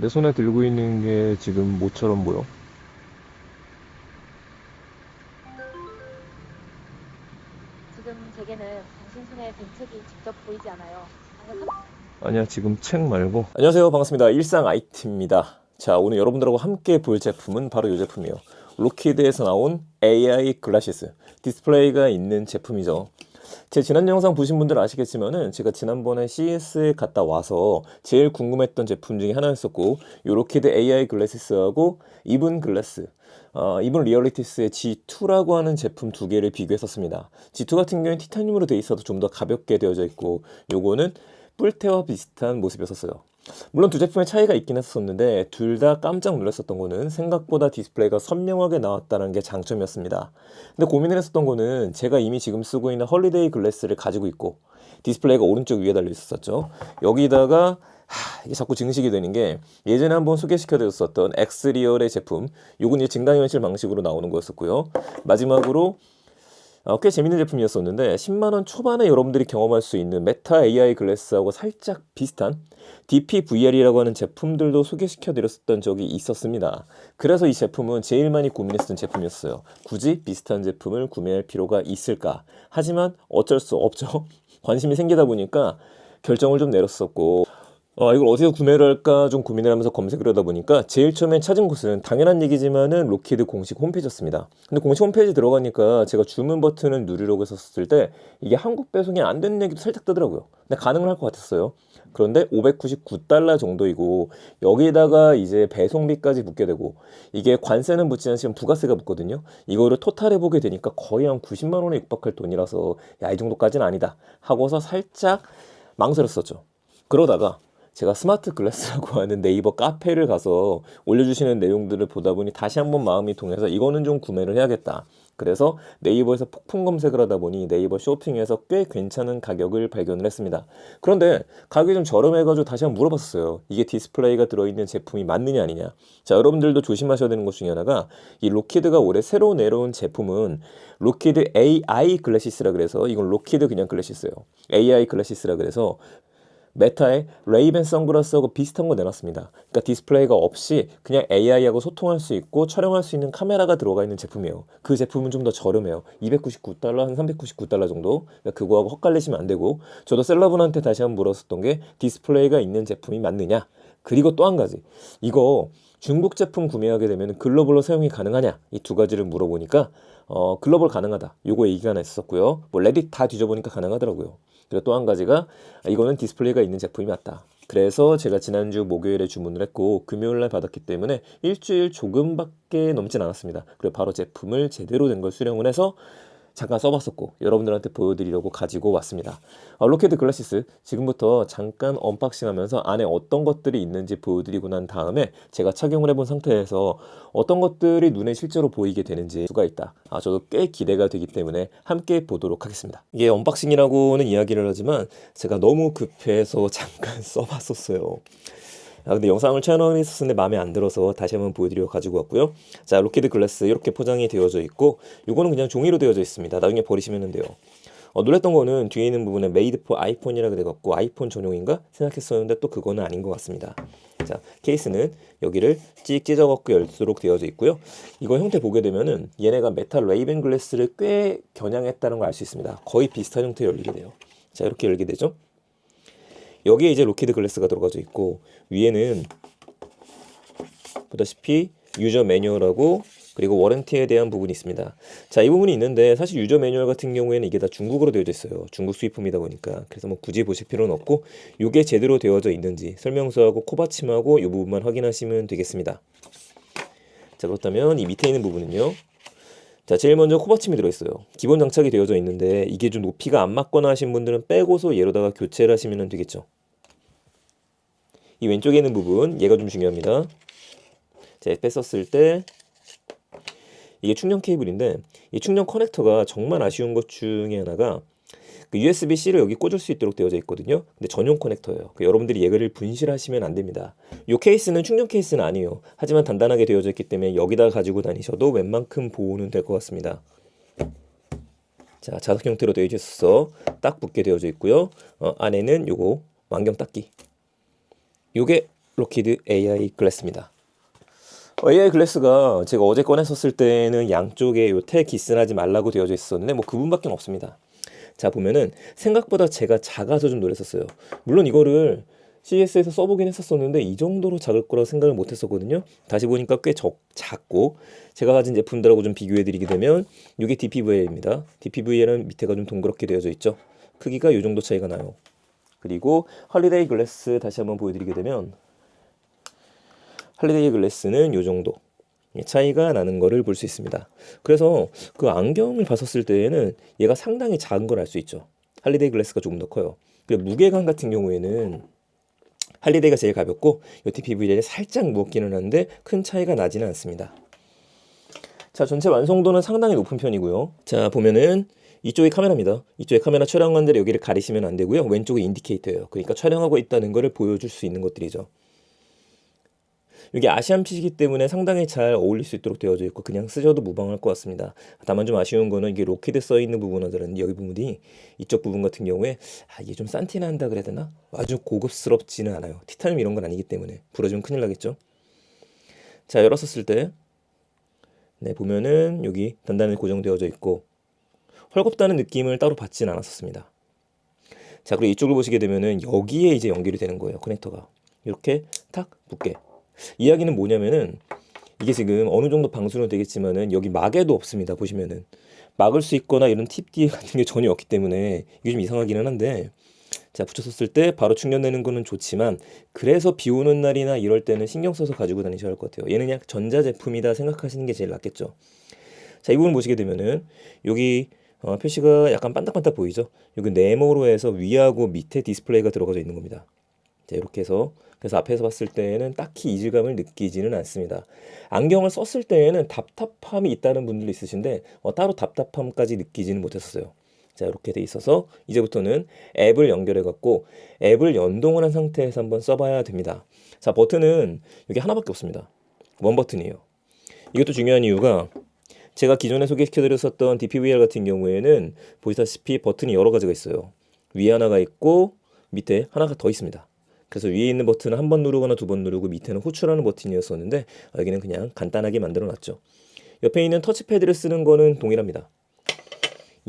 내 손에 들고 있는 게 지금 모처럼 보여. 지금 제게는 당신 손에 든 책이 직접 보이지 않아요. 아니야, 지금 책 말고. 안녕하세요. 반갑습니다. 일상 IT입니다. 자, 오늘 여러분들하고 함께 볼 제품은 바로 이 제품이에요. 로키드에서 나온 AI 글라시스 디스플레이가 있는 제품이죠. 제 지난 영상 보신 분들 아시겠지만은 제가 지난번에 CES에 갔다 와서 제일 궁금했던 제품 중에 하나였었고 요 로키드 AI 글래시스하고 이븐 글래스 어, 이븐 리얼리티스의 G2라고 하는 제품 두 개를 비교했었습니다. G2 같은 경우는 티타늄으로 돼 있어도 좀 더 가볍게 되어져 있고 요거는 뿔테와 비슷한 모습이었었어요. 물론 두 제품의 차이가 있긴 했었는데 둘 다 깜짝 놀랐었던 거는 생각보다 디스플레이가 선명하게 나왔다는 게 장점이었습니다. 근데 고민을 했었던 거는 제가 이미 지금 쓰고 있는 헐리데이 글래스를 가지고 있고 디스플레이가 오른쪽 위에 달려 있었죠. 여기다가 하, 이게 자꾸 증식이 되는 게 예전에 한번 소개시켜드렸었던 엑스리얼의 제품 요건 이제 증강현실 방식으로 나오는 거였었고요. 마지막으로 어, 꽤 재밌는 제품이었었는데 10만 원 초반에 여러분들이 경험할 수 있는 메타 AI 글래스하고 살짝 비슷한 DPVR이라고 하는 제품들도 소개시켜 드렸었던 적이 있었습니다. 그래서 이 제품은 제일 많이 고민했던 제품이었어요. 굳이 비슷한 제품을 구매할 필요가 있을까? 하지만 어쩔 수 없죠. 관심이 생기다 보니까 결정을 좀 내렸었고 어, 이걸 어디서 구매를 할까 좀 고민을 하면서 검색을 하다 보니까 제일 처음에 찾은 곳은 당연한 얘기지만은 로키드 공식 홈페이지였습니다. 근데 공식 홈페이지 들어가니까 제가 주문 버튼을 누르려고 했었을 때 이게 한국 배송이 안 되는 얘기도 살짝 뜨더라고요. 근데 가능을 할 것 같았어요. 그런데 599달러 정도이고 여기다가 이제 배송비까지 붙게 되고 이게 관세는 붙지 않지만 부가세가 붙거든요. 이거를 토탈해 보게 되니까 거의 한 90만 원에 육박할 돈이라서 야 이 정도까지는 아니다 하고서 살짝 망설였었죠. 그러다가 제가 스마트 글래스라고 하는 네이버 카페를 가서 올려주시는 내용들을 보다 보니 다시 한번 마음이 통해서 이거는 좀 구매를 해야겠다. 그래서 네이버에서 폭풍 검색을 하다 보니 네이버 쇼핑에서 꽤 괜찮은 가격을 발견을 했습니다. 그런데 가격이 좀 저렴해가지고 다시 한번 물어봤어요. 이게 디스플레이가 들어있는 제품이 맞느냐 아니냐. 자, 여러분들도 조심하셔야 되는 것 중에 하나가 이 로키드가 올해 새로 내려온 제품은 로키드 AI 글래시스라 그래서 이건 로키드 그냥 글래시스예요. AI 글래시스라 그래서 메타의 레이벤 선글라스하고 비슷한 거 내놨습니다. 그러니까 디스플레이가 없이 그냥 AI하고 소통할 수 있고 촬영할 수 있는 카메라가 들어가 있는 제품이에요. 그 제품은 좀 더 저렴해요. 299달러, 한 399달러 정도. 그러니까 그거하고 헛갈리시면 안 되고 저도 셀러분한테 다시 한번 물었었던 게 디스플레이가 있는 제품이 맞느냐. 그리고 또 한 가지. 이거 중국 제품 구매하게 되면 글로벌로 사용이 가능하냐? 이 두 가지를 물어보니까 어, 글로벌 가능하다. 요거 얘기가 나있었고요. 뭐 레딧 다 뒤져보니까 가능하더라고요. 그리고 또 한 가지가 아, 이거는 디스플레이가 있는 제품이 맞다. 그래서 제가 지난주 목요일에 주문을 했고 금요일날 받았기 때문에 일주일 조금밖에 넘진 않았습니다. 그리고 바로 제품을 제대로 된 걸 수령을 해서 잠깐 써봤었고 여러분들한테 보여드리려고 가지고 왔습니다. 어, 로켓드 글라시스 지금부터 잠깐 언박싱하면서 안에 어떤 것들이 있는지 보여드리고 난 다음에 제가 착용을 해본 상태에서 어떤 것들이 눈에 실제로 보이게 되는지 수가 있다. 아 저도 꽤 기대가 되기 때문에 함께 보도록 하겠습니다. 이게 언박싱이라고는 이야기를 하지만 제가 너무 급해서 잠깐 써봤었어요. 아, 근데 영상을 촬영을 했었는데 마음에 안 들어서 다시 한번 보여드려 가지고 왔고요. 자, 로키드 글래스 이렇게 포장이 되어져 있고, 이거는 그냥 종이로 되어져 있습니다. 나중에 버리시면 돼요. 어, 놀랬던 거는 뒤에 있는 부분에 메이드 포 아이폰이라고 돼갖고 아이폰 전용인가 생각했었는데 또 그거는 아닌 것 같습니다. 자, 케이스는 여기를 찍 찢어갖고 열수록 되어져 있고요. 이거 형태 보게 되면은 얘네가 메탈 레이벤 글래스를 꽤 겨냥했다는 걸 알 수 있습니다. 거의 비슷한 형태로 열리게 돼요. 자, 이렇게 열게 되죠. 여기에 이제 로키드 글래스가 들어가져 있고 위에는 보다시피 유저 매뉴얼하고 그리고 워런티에 대한 부분이 있습니다. 자, 이 부분이 있는데 사실 유저 매뉴얼 같은 경우에는 이게 다 중국어로 되어져 있어요. 중국 수입품이다 보니까. 그래서 뭐 굳이 보실 필요는 없고 이게 제대로 되어져 있는지 설명서하고 코받침하고 이 부분만 확인하시면 되겠습니다. 자, 그렇다면 이 밑에 있는 부분은요. 자, 제일 먼저 코받침이 들어있어요. 기본 장착이 되어져 있는데 이게 좀 높이가 안 맞거나 하신 분들은 빼고서 얘로다가 교체를 하시면 되겠죠. 이 왼쪽에 있는 부분, 얘가 좀 중요합니다. 자, 뺐었을 때 이게 충전 케이블인데 이 충전 커넥터가 정말 아쉬운 것 중에 하나가 그 USB-C를 여기 꽂을 수 있도록 되어져 있거든요. 근데 전용 커넥터예요. 그 여러분들이 얘를 분실하시면 안 됩니다. 이 케이스는 충전 케이스는 아니에요. 하지만 단단하게 되어져 있기 때문에 여기다 가지고 다니셔도 웬만큼 보호는 될 것 같습니다. 자, 자석 형태로 되어 있어서 딱 붙게 되어져 있고요. 어, 안에는 요거 왕경 닦기. 요게 로키드 AI 글래스입니다. 어, AI 글래스가 제가 어제 꺼냈었을 때는 양쪽에 요태 기스하지 말라고 되어져 있었는데 뭐 그분밖에 없습니다. 자 보면은 생각보다 제가 작아서 좀 놀랐었어요. 물론 이거를 CS에서 써보긴 했었었는데 이 정도로 작을 거라고 생각을 못 했었거든요. 다시 보니까 꽤 적, 작고 제가 가진 제품들하고 좀 비교해 드리게 되면 이게 DPVA입니다. DPVA는 밑에가 좀 동그랗게 되어져 있죠. 크기가 이 정도 차이가 나요. 그리고 할리데이 글래스 다시 한번 보여드리게 되면 할리데이 글래스는 이 정도 차이가 나는 거를 볼 수 있습니다. 그래서 그 안경을 봤었을 때에는 얘가 상당히 작은 걸 알 수 있죠. 할리데이 글래스가 조금 더 커요. 그리고 무게감 같은 경우에는 할리데이가 제일 가볍고 요티PVL이 살짝 무겁기는 한데 큰 차이가 나지는 않습니다. 자, 전체 완성도는 상당히 높은 편이고요. 자, 보면은 이쪽이 카메라입니다. 이쪽에 카메라 촬영관들의 여기를 가리시면 안 되고요. 왼쪽이 인디케이터예요. 그러니까 촬영하고 있다는 것을 보여줄 수 있는 것들이죠. 이게 아시안핏이기 때문에 상당히 잘 어울릴 수 있도록 되어져 있고 그냥 쓰셔도 무방할 것 같습니다. 다만 좀 아쉬운 거는 이게 로키드 써 있는 부분들은 여기 부분이 이쪽 부분 같은 경우에 아, 이게 좀 산티난다 그래야 되나? 아주 고급스럽지는 않아요. 티타늄 이런 건 아니기 때문에 부러지면 큰일 나겠죠. 자 열었었을 때 네, 보면은 여기 단단하게 고정되어져 있고 헐겁다는 느낌을 따로 받지는 않았었습니다. 자 그리고 이쪽을 보시게 되면은 여기에 이제 연결이 되는 거예요 커넥터가 이렇게 탁 붙게 이야기는 뭐냐면은 이게 지금 어느 정도 방수는 되겠지만은 여기 막에도 없습니다 보시면은. 막을 수 있거나 이런 팁 뒤에 같은 게 전혀 없기 때문에 이게 좀 이상하기는 한데 자 붙였었을 때 바로 충전되는 거는 좋지만 그래서 비 오는 날이나 이럴 때는 신경 써서 가지고 다니셔야 할 것 같아요. 얘는 그냥 전자 제품이다 생각하시는 게 제일 낫겠죠. 자 이 부분 보시게 되면은 여기 어, 표시가 약간 반딱반딱 보이죠? 여기 네모로 해서 위하고 밑에 디스플레이가 들어가져 있는 겁니다. 자 이렇게 해서 그래서 앞에서 봤을 때에는 딱히 이질감을 느끼지는 않습니다. 안경을 썼을 때에는 답답함이 있다는 분들도 있으신데 어, 따로 답답함까지 느끼지는 못했었어요. 자 이렇게 돼 있어서 이제부터는 앱을 연결해 갖고 앱을 연동을 한 상태에서 한번 써봐야 됩니다. 자 버튼은 여기 하나밖에 없습니다. 원 버튼이에요. 이것도 중요한 이유가 제가 기존에 소개시켜드렸었던 DPVR 같은 경우에는 보시다시피 버튼이 여러 가지가 있어요. 위에 하나가 있고 밑에 하나가 더 있습니다. 그래서 위에 있는 버튼은 한 번 누르거나 두 번 누르고 밑에는 호출하는 버튼이었었는데 어, 여기는 그냥 간단하게 만들어 놨죠. 옆에 있는 터치패드를 쓰는 거는 동일합니다.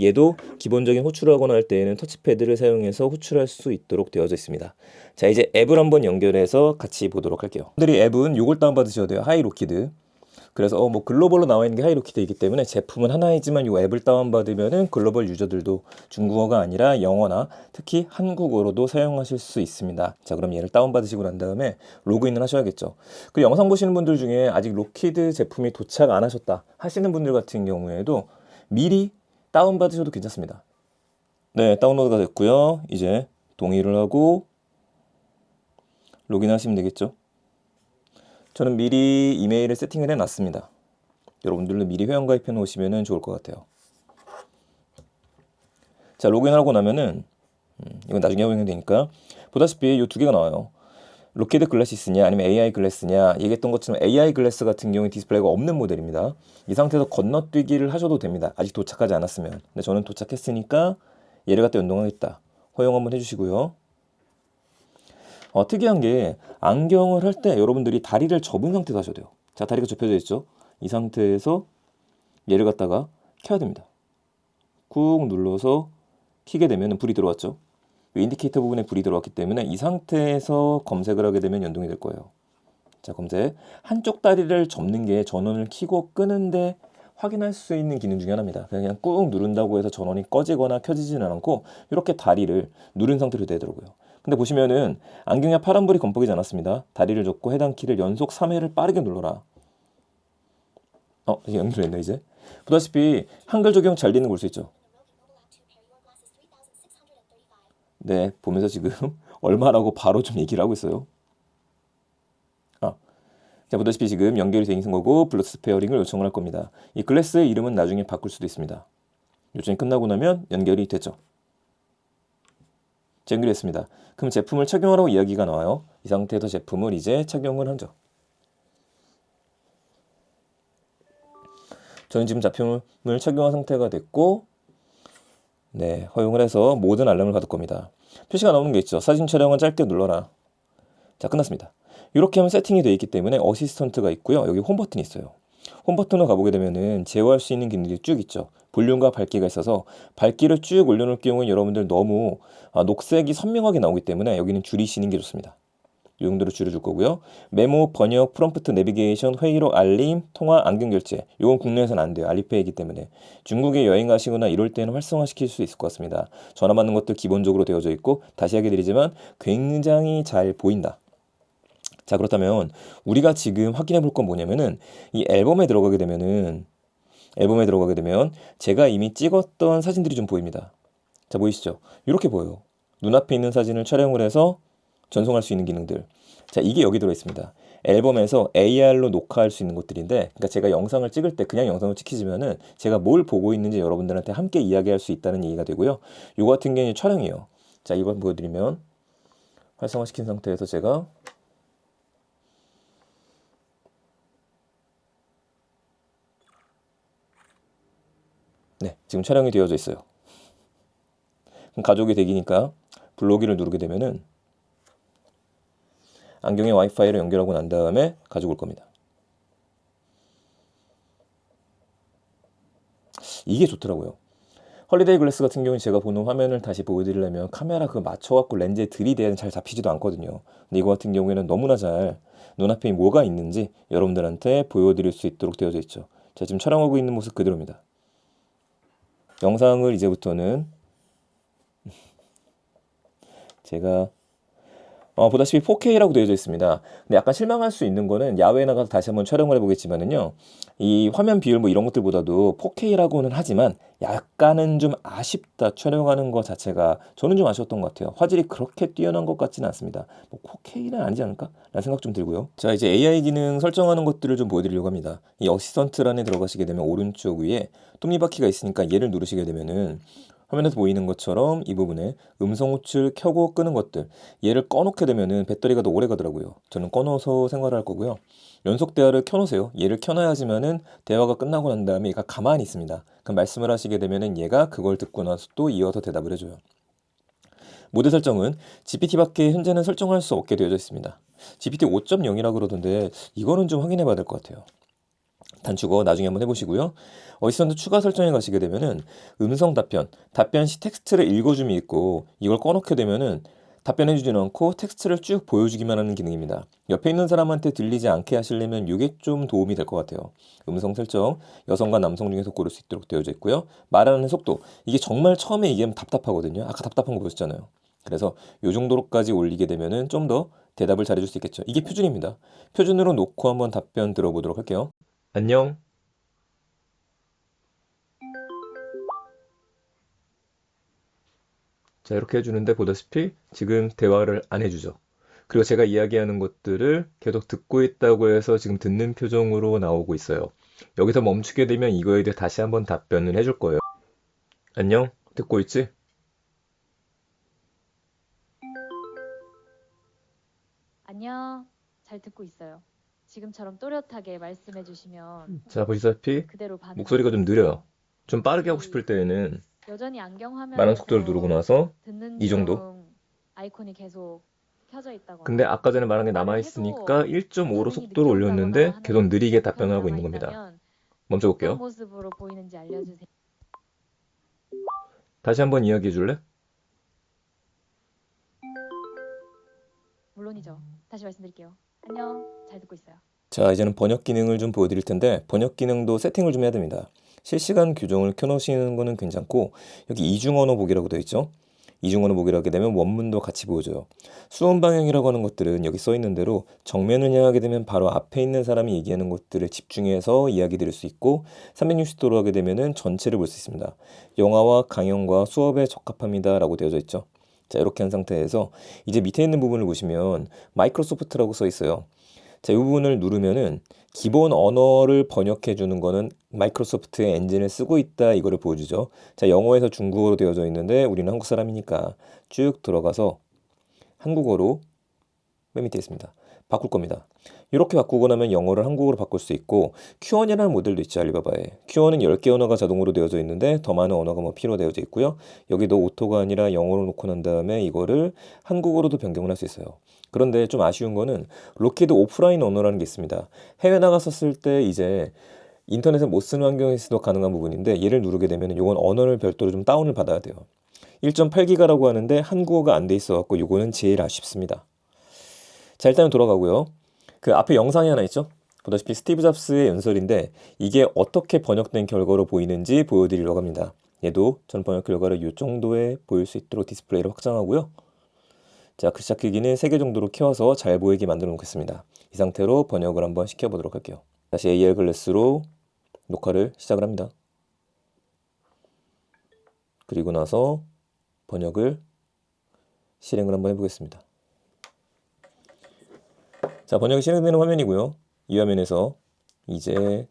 얘도 기본적인 호출하거나 할 때에는 터치패드를 사용해서 호출할 수 있도록 되어져 있습니다. 자 이제 앱을 한번 연결해서 같이 보도록 할게요. 분들이 앱은 이걸 다운받으셔야 돼요. 하이로키드. 그래서 어, 뭐 글로벌로 나와 있는 게 하이로키드이기 때문에 제품은 하나이지만 이 앱을 다운받으면은 글로벌 유저들도 중국어가 아니라 영어나 특히 한국어로도 사용하실 수 있습니다. 자 그럼 얘를 다운받으시고 난 다음에 로그인을 하셔야겠죠. 그 영상 보시는 분들 중에 아직 로키드 제품이 도착 안 하셨다 하시는 분들 같은 경우에도 미리 다운받으셔도 괜찮습니다. 네 다운로드가 됐고요. 이제 동의를 하고 로그인하시면 되겠죠. 저는 미리 이메일을 세팅을 해놨습니다. 여러분들도 미리 회원 가입해 놓으시면 좋을 것 같아요. 자 로그인하고 나면은 음, 이건 나중에 확인이 되니까 보다시피 이 두 개가 나와요. 로켓드 글래시스냐 아니면 AI 글래스냐 얘기했던 것처럼 AI 글래스 같은 경우에 디스플레이가 없는 모델입니다. 이 상태에서 건너뛰기를 하셔도 됩니다. 아직 도착하지 않았으면. 근데 저는 도착했으니까 얘를 갖다 연동하겠다. 허용 한번 해주시고요. 어, 특이한 게 안경을 할 때 여러분들이 다리를 접은 상태에서 하셔야 돼요. 자, 다리가 접혀져 있죠. 이 상태에서 얘를 갖다가 켜야 됩니다. 꾹 눌러서 키게 되면 불이 들어왔죠. 이 인디케이터 부분에 불이 들어왔기 때문에 이 상태에서 검색을 하게 되면 연동이 될 거예요. 자, 검색. 한쪽 다리를 접는 게 전원을 켜고 끄는데 확인할 수 있는 기능 중에 하나입니다. 그냥 꾹 누른다고 해서 전원이 꺼지거나 켜지지는 않고 이렇게 다리를 누른 상태로 되더라고요. 근데 보시면은 안경에 파란불이 검복이지 않았습니다. 다리를 접고 해당 키를 연속 3회를 빠르게 눌러라. 어, 이게 연결됐네 이제. 보다시피 한글 적용 잘 되는 걸볼수 있죠. 네, 보면서 지금 얼마라고 바로 좀 얘기를 하고 있어요. 아, 자 보다시피 지금 연결이 돼 있는 거고 블루투스 페어링을 요청을 할 겁니다. 이 글래스의 이름은 나중에 바꿀 수도 있습니다. 요청이 끝나고 나면 연결이 됐죠. 자, 연결했습니다. 그럼 제품을 착용하라고 이야기가 나와요. 이 상태에서 제품을 이제 착용을 하죠. 저는 지금 제품을 착용한 상태가 됐고 네, 허용을 해서 모든 알람을 받을 겁니다. 표시가 나오는 게 있죠. 사진 촬영은 짧게 눌러라. 자, 끝났습니다. 이렇게 하면 세팅이 되어 있기 때문에 어시스턴트가 있고요. 여기 홈 버튼이 있어요. 홈 버튼을 가보게 되면은 제어할 수 있는 기능들이 쭉 있죠. 볼륨과 밝기가 있어서 밝기를 쭉 올려놓을 경우에 여러분들 너무 아, 녹색이 선명하게 나오기 때문에 여기는 줄이시는 게 좋습니다. 이 정도로 줄여줄 거고요. 메모, 번역, 프롬프트, 내비게이션, 회의록, 알림, 통화, 안경 결제. 이건 국내에서는 안 돼요. 알리페이이기 때문에. 중국에 여행 가시거나 이럴 때는 활성화시킬 수 있을 것 같습니다. 전화 받는 것도 기본적으로 되어져 있고 다시 하게 드리지만 굉장히 잘 보인다. 자 그렇다면 우리가 지금 확인해 볼 건 뭐냐면은 이 앨범에 들어가게 되면은 앨범에 들어가게 되면 제가 이미 찍었던 사진들이 좀 보입니다. 자 보이시죠? 이렇게 보여요. 눈앞에 있는 사진을 촬영을 해서 전송할 수 있는 기능들. 자 이게 여기 들어 있습니다. 앨범에서 AR로 녹화할 수 있는 것들인데, 그러니까 제가 영상을 찍을 때 그냥 영상을 찍히지만은 제가 뭘 보고 있는지 여러분들한테 함께 이야기할 수 있다는 얘기가 되고요. 요거 같은 경우는 촬영이에요. 자 이걸 보여드리면 활성화시킨 상태에서 제가 네, 지금 촬영이 되어져 있어요. 가족이 되기니까 블로기를 누르게 되면은 안경에 와이파이를 연결하고 난 다음에 가지고 올 겁니다. 이게 좋더라고요. 헐리데이 글래스 같은 경우는 제가 보는 화면을 다시 보여드리려면 카메라 그 맞춰갖고 렌즈에 들이대는 잘 잡히지도 않거든요. 근데 이거 같은 경우에는 너무나 잘 눈앞에 뭐가 있는지 여러분들한테 보여드릴 수 있도록 되어져 있죠. 제가 지금 촬영하고 있는 모습 그대로입니다. 영상을 이제부터는 제가 어, 보다시피 4K라고 되어져 있습니다. 근데 약간 실망할 수 있는 거는 야외에 나가서 다시 한번 촬영을 해보겠지만은요, 이 화면 비율 뭐 이런 것들보다도 4K라고는 하지만 약간은 좀 아쉽다 촬영하는 것 자체가 저는 좀 아쉬웠던 것 같아요. 화질이 그렇게 뛰어난 것 같지는 않습니다. 뭐 4K는 아니지 않을까? 라는 생각 좀 들고요. 자 이제 AI 기능 설정하는 것들을 좀 보여드리려고 합니다. 이 어시스턴트란에 들어가시게 되면 오른쪽 위에 톱니바퀴가 있으니까 얘를 누르시게 되면은 화면에서 보이는 것처럼 이 부분에 음성 호출 켜고 끄는 것들 얘를 꺼놓게 되면은 배터리가 더 오래 가더라고요. 저는 꺼놓아서 생활을 할 거고요. 연속 대화를 켜놓으세요. 얘를 켜놔야지만은 대화가 끝나고 난 다음에 얘가 가만히 있습니다. 그럼 말씀을 하시게 되면은 얘가 그걸 듣고 나서 또 이어서 대답을 해줘요. 모드 설정은 GPT밖에 현재는 설정할 수 없게 되어져 있습니다. GPT 5.0이라 그러던데 이거는 좀 확인해 봐야 될 것 같아요. 단축어 나중에 한번 해보시고요. 어시스턴트 추가 설정에 가시게 되면은 음성 답변, 답변 시 텍스트를 읽어줌이 있고 이걸 꺼놓게 되면은 답변해주지는 않고 텍스트를 쭉 보여주기만 하는 기능입니다. 옆에 있는 사람한테 들리지 않게 하시려면 이게 좀 도움이 될 것 같아요. 음성 설정, 여성과 남성 중에서 고를 수 있도록 되어져 있고요. 말하는 속도, 이게 정말 처음에 얘기하면 답답하거든요. 아까 답답한 거 보셨잖아요. 그래서 요 정도로까지 올리게 되면은 좀 더 대답을 잘해줄 수 있겠죠. 이게 표준입니다. 표준으로 놓고 한번 답변 들어보도록 할게요. 안녕. 자, 이렇게 해주는데 보다시피 지금 대화를 안 해주죠. 그리고 제가 이야기하는 것들을 계속 듣고 있다고 해서 지금 듣는 표정으로 나오고 있어요. 여기서 멈추게 되면 이거에 대해 다시 한번 답변을 해줄 거예요. 안녕? 듣고 있지? 안녕. 잘 듣고 있어요. 지금처럼 또렷하게 말씀해 주시면 자, 보시다시피. 목소리가 좀 느려요. 좀 빠르게 하고 싶을 때에는 여전히 안경 화면 많은 속도를 누르고 나서 듣는 이 정도? 중 아이콘이 계속 켜져 있다거나 근데 아까 전에 말한 게 남아 있으니까 1.5로 속도를 올렸는데 계속 느리게 답변을 하고 있는 겁니다. 어떤 멈춰 볼게요. 모습으로 보이는지 알려주세요. 다시 한번 이야기해 줄래? 물론이죠. 다시 말씀드릴게요. 안녕. 잘 듣고 있어요. 자, 이제는 번역 기능을 좀 보여드릴 텐데 번역 기능도 세팅을 좀 해야 됩니다. 실시간 규정을 켜놓으시는 거는 괜찮고 여기 이중 언어 보기라고 되어 있죠. 이중 언어 보기를 하게 되면 원문도 같이 보여줘요. 수험 방향이라고 하는 것들은 여기 써 있는 대로 정면을 향하게 되면 바로 앞에 있는 사람이 얘기하는 것들을 집중해서 이야기 드릴 수 있고 360도로 하게 되면은 전체를 볼 수 있습니다. 영화와 강연과 수업에 적합합니다라고 되어져 있죠. 자, 이렇게 한 상태에서 이제 밑에 있는 부분을 보시면 마이크로소프트라고 써 있어요. 자, 이 부분을 누르면은 기본 언어를 번역해 주는 거는 마이크로소프트의 엔진을 쓰고 있다 이거를 보여주죠. 자, 영어에서 중국어로 되어져 있는데 우리는 한국 사람이니까 쭉 들어가서 한국어로 맨 밑에 있습니다. 바꿀 겁니다. 이렇게 바꾸고 나면 영어를 한국어로 바꿀 수 있고 Q1이라는 모델도 있죠 알리바바에 Q1은 10개 언어가 자동으로 되어져 있는데 더 많은 언어가 뭐 필요 되어져 있고요 여기도 오토가 아니라 영어로 놓고 난 다음에 이거를 한국어로도 변경을 할 수 있어요 그런데 좀 아쉬운 거는 로키드 오프라인 언어라는 게 있습니다. 해외 나갔었을 때 이제 인터넷에 못 쓰는 환경에서도 가능한 부분인데 얘를 누르게 되면 이건 언어를 별도로 좀 다운을 받아야 돼요. 1.8기가라고 하는데 한국어가 안 돼 있어 갖고 이거는 제일 아쉽습니다. 자 일단은 돌아가고요. 그 앞에 영상이 하나 있죠? 보다시피 스티브 잡스의 연설인데 이게 어떻게 번역된 결과로 보이는지 보여드리려고 합니다. 얘도 전 번역 결과를 이 정도에 보일 수 있도록 디스플레이를 확장하고요. 자, 글자 크기는 3개 정도로 키워서 잘 보이게 만들어 놓겠습니다. 이 상태로 번역을 한번 시켜보도록 할게요. 다시 AR 글래스로 녹화를 시작을 합니다. 그리고 나서 번역을 실행을 한번 해보겠습니다. 자, 번역이 실행되는 화면이고요. 이 화면에서 이제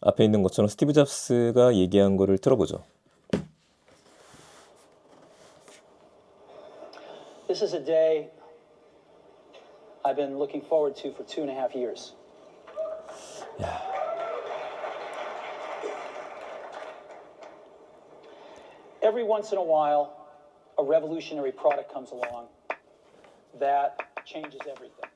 앞에 있는 것처럼 스티브 잡스가 얘기한 거를 틀어보죠. This is a day I've been looking forward to for two and a half years. Every once in a while, a revolutionary product comes along that changes everything.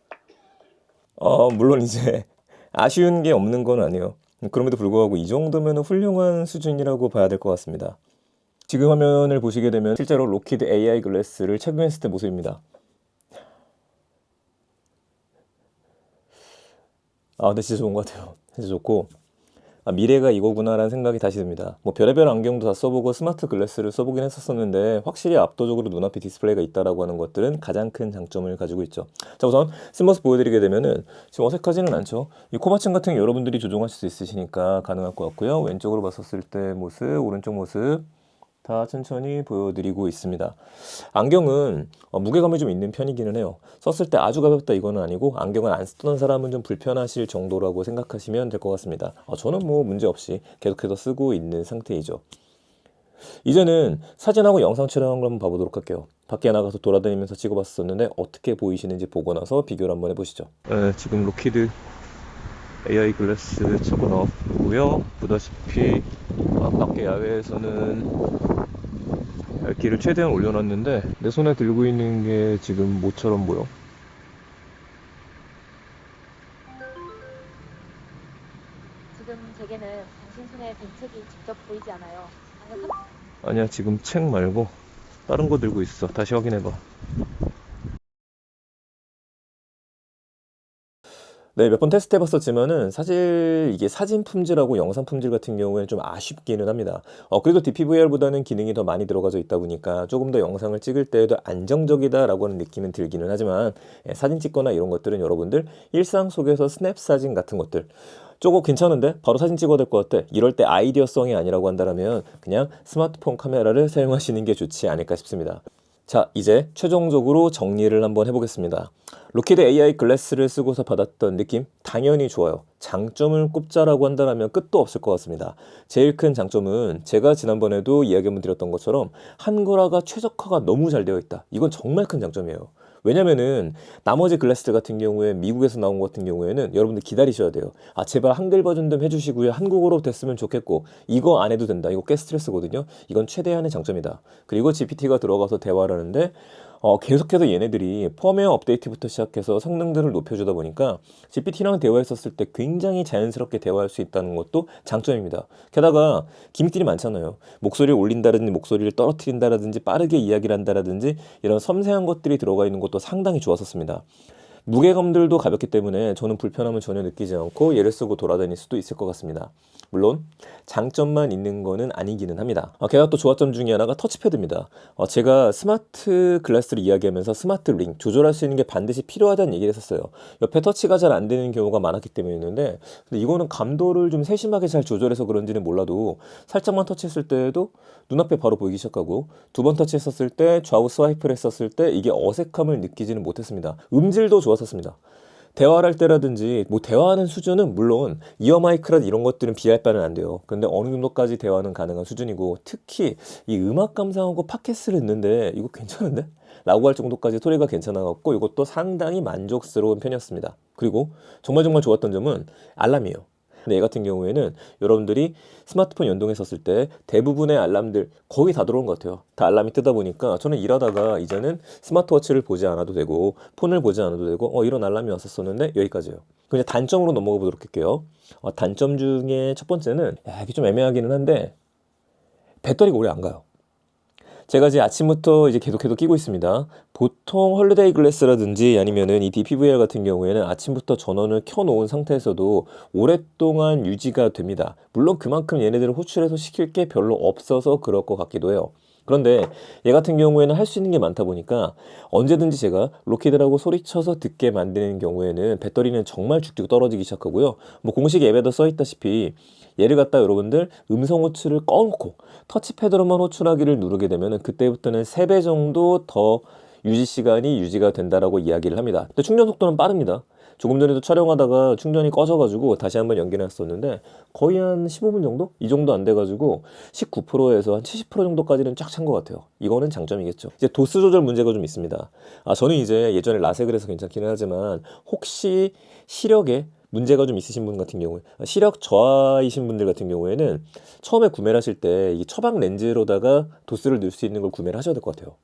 어, 물론 이제 아쉬운 게 없는 건 아니에요. 그럼에도 불구하고 이 정도면 훌륭한 수준이라고 봐야 될 것 같습니다. 지금 화면을 보시게 되면 실제로 로키드 AI 글래스를 착용했을 때 모습입니다. 아, 근데 진짜 좋은 것 같아요. 진짜 좋고 아, 미래가 이거구나라는 생각이 다시 듭니다. 뭐 별의별 안경도 다 써보고 스마트 글래스를 써보긴 했었었는데 확실히 압도적으로 눈앞에 디스플레이가 있다라고 하는 것들은 가장 큰 장점을 가지고 있죠. 자 우선 쓴모습 보여드리게 되면은 지금 어색하지는 않죠. 이 코받침 같은 게 여러분들이 조정하실 수 있으시니까 가능할 것 같고요. 왼쪽으로 봤었을 때 모습, 오른쪽 모습 다 천천히 보여드리고 있습니다. 안경은 어, 무게감이 좀 있는 편이기는 해요. 썼을 때 아주 가볍다 이거는 아니고 안경을 안 쓰던 사람은 좀 불편하실 정도라고 생각하시면 될 것 같습니다. 어, 저는 뭐 문제 없이 계속해서 쓰고 있는 상태이죠. 이제는 사진하고 영상 촬영한 걸 한번 봐보도록 할게요. 밖에 나가서 돌아다니면서 찍어봤었는데 어떻게 보이시는지 보고 나서 비교를 한번 해보시죠. 네, 지금 로키드 AI 글래스 적어놨고요. 보다시피 아, 밖에 야외에서는 밝기를 최대한 올려놨는데 내 손에 들고 있는 게 지금 모처럼 보여. 지금 제게는 당신 손에 빈 책이 직접 보이지 않아요. 한- 아니야, 지금 책 말고 다른 거 들고 있어. 다시 확인해봐. 네, 몇 번 테스트 해봤었지만은 사실 이게 사진 품질하고 영상 품질 같은 경우에 좀 아쉽기는 합니다. 어, 그래도 DPVR보다는 기능이 더 많이 들어가져 있다 보니까 조금 더 영상을 찍을 때에도 안정적이다라고 하는 느낌은 들기는 하지만 예, 사진 찍거나 이런 것들은 여러분들 일상 속에서 스냅 사진 같은 것들 저거 괜찮은데 바로 사진 찍어야 될 것 같아 이럴 때 아이디어성이 아니라고 한다면 그냥 스마트폰 카메라를 사용하시는 게 좋지 않을까 싶습니다. 자, 이제 최종적으로 정리를 한번 해보겠습니다. 로키드 AI 글래스를 쓰고서 받았던 느낌 당연히 좋아요. 장점을 꼽자라고 한다면 끝도 없을 것 같습니다. 제일 큰 장점은 제가 지난번에도 이야기 한번 드렸던 것처럼 한글화가 최적화가 너무 잘 되어 있다. 이건 정말 큰 장점이에요. 왜냐면은 나머지 글래스들 같은 경우에 미국에서 나온 것 같은 경우에는 여러분들 기다리셔야 돼요. 아 제발 한글 버전 좀 해주시고요. 한국어로 됐으면 좋겠고 이거 안 해도 된다. 이거 꽤 스트레스거든요. 이건 최대한의 장점이다. 그리고 GPT가 들어가서 대화를 하는데 어, 계속해서 얘네들이 펌웨어 업데이트부터 시작해서 성능들을 높여주다 보니까 GPT랑 대화했었을 때 굉장히 자연스럽게 대화할 수 있다는 것도 장점입니다. 게다가 기믹들이 많잖아요. 목소리를 올린다든지 목소리를 떨어뜨린다라든지 빠르게 이야기를 한다라든지 이런 섬세한 것들이 들어가 있는 것도 상당히 좋았었습니다. 무게감들도 가볍기 때문에 저는 불편함을 전혀 느끼지 않고 얘를 쓰고 돌아다닐 수도 있을 것 같습니다. 물론 장점만 있는 거는 아니기는 합니다. 어, 게다가 또 좋았던 중에 하나가 터치패드입니다. 어, 제가 스마트 글라스를 이야기하면서 스마트 링 조절할 수 있는 게 반드시 필요하다는 얘기를 했었어요. 옆에 터치가 잘 안 되는 경우가 많았기 때문이었는데 근데 이거는 감도를 좀 세심하게 잘 조절해서 그런지는 몰라도 살짝만 터치했을 때에도 눈앞에 바로 보이기 시작하고 두 번 터치했었을 때 좌우 스와이프를 했었을 때 이게 어색함을 느끼지는 못했습니다. 음질도 좋 았었습니다. 대화를 할 때라든지 뭐 대화하는 수준은 물론 이어 마이크라 이런 것들은 비할 바는 안 돼요. 근데 어느 정도까지 대화는 가능한 수준이고 특히 이 음악 감상하고 팟캐스트를 듣는데 이거 괜찮은데? 라고 할 정도까지 소리가 괜찮아갖고 이것도 상당히 만족스러운 편이었습니다. 그리고 정말 정말 좋았던 점은 알람이에요. 근데 얘 같은 경우에는 여러분들이 스마트폰 연동했었을 때 대부분의 알람들 거의 다 들어온 것 같아요. 다 알람이 뜨다 보니까 저는 일하다가 이제는 스마트워치를 보지 않아도 되고 폰을 보지 않아도 되고 어 이런 알람이 왔었었는데 여기까지예요. 그냥 단점으로 넘어가 보도록 할게요. 어, 단점 중에 첫 번째는 야, 이게 좀 애매하기는 한데 배터리가 오래 안 가요. 제가 이제 아침부터 이제 계속해서 끼고 있습니다. 보통 헐리데이 글래스라든지 아니면은 이 DPVR 같은 경우에는 아침부터 전원을 켜놓은 상태에서도 오랫동안 유지가 됩니다. 물론 그만큼 얘네들을 호출해서 시킬 게 별로 없어서 그럴 것 같기도 해요. 그런데 얘 같은 경우에는 할 수 있는 게 많다 보니까 언제든지 제가 로키드라고 소리쳐서 듣게 만드는 경우에는 배터리는 정말 쭉쭉 떨어지기 시작하고요. 뭐 공식 앱에도 써 있다시피 얘를 갖다 여러분들 음성 호출을 꺼놓고 터치패드로만 호출하기를 누르게 되면 그때부터는 3배 정도 더 유지 시간이 유지가 된다라고 이야기를 합니다. 근데 충전 속도는 빠릅니다. 조금 전에도 촬영하다가 충전이 꺼져가지고 다시 한번 연결했었는데 거의 한 15분 정도? 이 정도 안 돼가지고 19%에서 한 70% 정도까지는 쫙 찬 것 같아요. 이거는 장점이겠죠. 이제 도수 조절 문제가 좀 있습니다. 아, 저는 이제 예전에 라섹을 해서 괜찮기는 하지만 혹시 시력에 문제가 좀 있으신 분 같은 경우에 아, 시력 저하이신 분들 같은 경우에는 처음에 구매를 하실 때 이 처방 렌즈로다가 도수를 넣을 수 있는 걸 구매를 하셔야 될 것 같아요.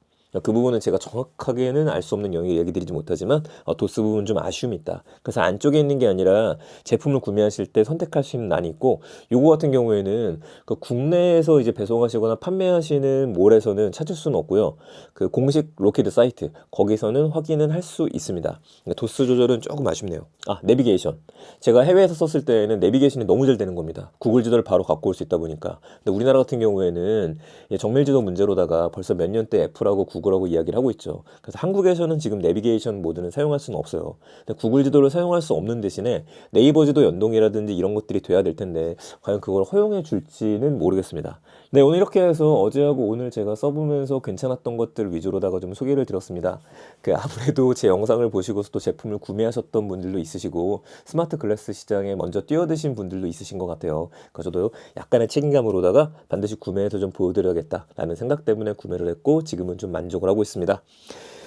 그 부분은 제가 정확하게는 알 수 없는 영역 얘기 드리지 못하지만 어, 도수 부분 좀 아쉬움이 있다. 그래서 안쪽에 있는 게 아니라 제품을 구매하실 때 선택할 수 있는 난이 있고 요거 같은 경우에는 그 국내에서 이제 배송하시거나 판매하시는 몰에서는 찾을 수는 없고요. 그 공식 로키드 사이트 거기서는 확인은 할 수 있습니다. 그러니까 도수 조절은 조금 아쉽네요. 아 내비게이션. 제가 해외에서 썼을 때는 내비게이션이 너무 잘 되는 겁니다. 구글 지도를 바로 갖고 올 수 있다 보니까. 근데 우리나라 같은 경우에는 이 정밀 지도 문제로다가 벌써 몇 년대 애플하고 구글 하고 이야기를 하고 있죠. 그래서 한국에서는 지금 내비게이션 모드는 사용할 수는 없어요. 구글 지도를 사용할 수 없는 대신에 네이버 지도 연동이라든지 이런 것들이 돼야 될 텐데 과연 그걸 허용해 줄지는 모르겠습니다. 네, 오늘 이렇게 해서 어제하고 오늘 제가 써보면서 괜찮았던 것들 위주로다가 좀 소개를 드렸습니다. 그 아무래도 제 영상을 보시고서 또 제품을 구매하셨던 분들도 있으시고 스마트 글래스 시장에 먼저 뛰어드신 분들도 있으신 것 같아요. 그래서 저도 약간의 책임감으로다가 반드시 구매해서 좀 보여드려야겠다라는 생각 때문에 구매를 했고 지금은 좀 만족을 하고 있습니다.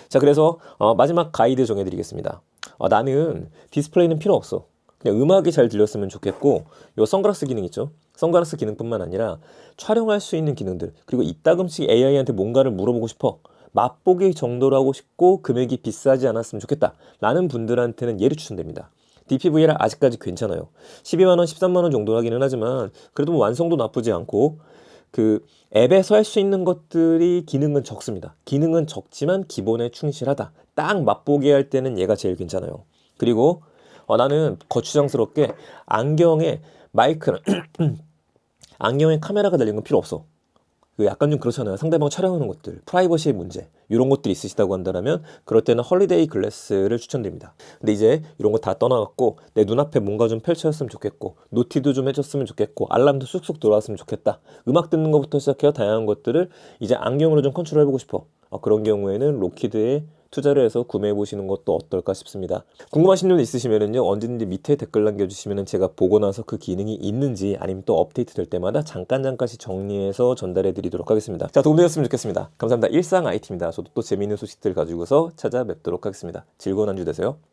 자, 그래서 어, 마지막 가이드 정해드리겠습니다. 어, 나는 디스플레이는 필요 없어. 그냥 음악이 잘 들렸으면 좋겠고 요 선글라스 기능 있죠? 선글라스 기능뿐만 아니라 촬영할 수 있는 기능들 그리고 이따금씩 AI한테 뭔가를 물어보고 싶어 맛보기 정도로 하고 싶고 금액이 비싸지 않았으면 좋겠다 라는 분들한테는 얘를 추천됩니다. DPVR 아직까지 괜찮아요. 12만원 13만원 정도 하기는 하지만 그래도 뭐 완성도 나쁘지 않고 그 앱에서 할 수 있는 것들이 기능은 적습니다. 기능은 적지만 기본에 충실하다. 딱 맛보기 할 때는 얘가 제일 괜찮아요. 그리고 어, 나는 거추장스럽게 안경에 마이크는 안경에 카메라가 달린 건 필요 없어. 그 약간 좀 그렇잖아요. 상대방 촬영하는 것들, 프라이버시의 문제, 이런 것들이 있으시다고 한다면 그럴 때는 헐리데이 글래스를 추천드립니다. 근데 이제 이런 거 다 떠나갖고 내 눈앞에 뭔가 좀 펼쳐졌으면 좋겠고 노티도 좀 해줬으면 좋겠고 알람도 쑥쑥 들어왔으면 좋겠다. 음악 듣는 것부터 시작해서 다양한 것들을 이제 안경으로 좀 컨트롤해보고 싶어. 어, 그런 경우에는 로키드에 투자를 해서 구매해 보시는 것도 어떨까 싶습니다. 궁금하신 점 있으시면은요 언제든지 밑에 댓글 남겨주시면은 제가 보고 나서 그 기능이 있는지 아니면 또 업데이트 될 때마다 잠깐 잠깐씩 정리해서 전달해 드리도록 하겠습니다. 자 도움되셨으면 좋겠습니다. 감사합니다. 일상 IT입니다. 저도 또 재미있는 소식들 가지고서 찾아뵙도록 하겠습니다. 즐거운 한 주 되세요.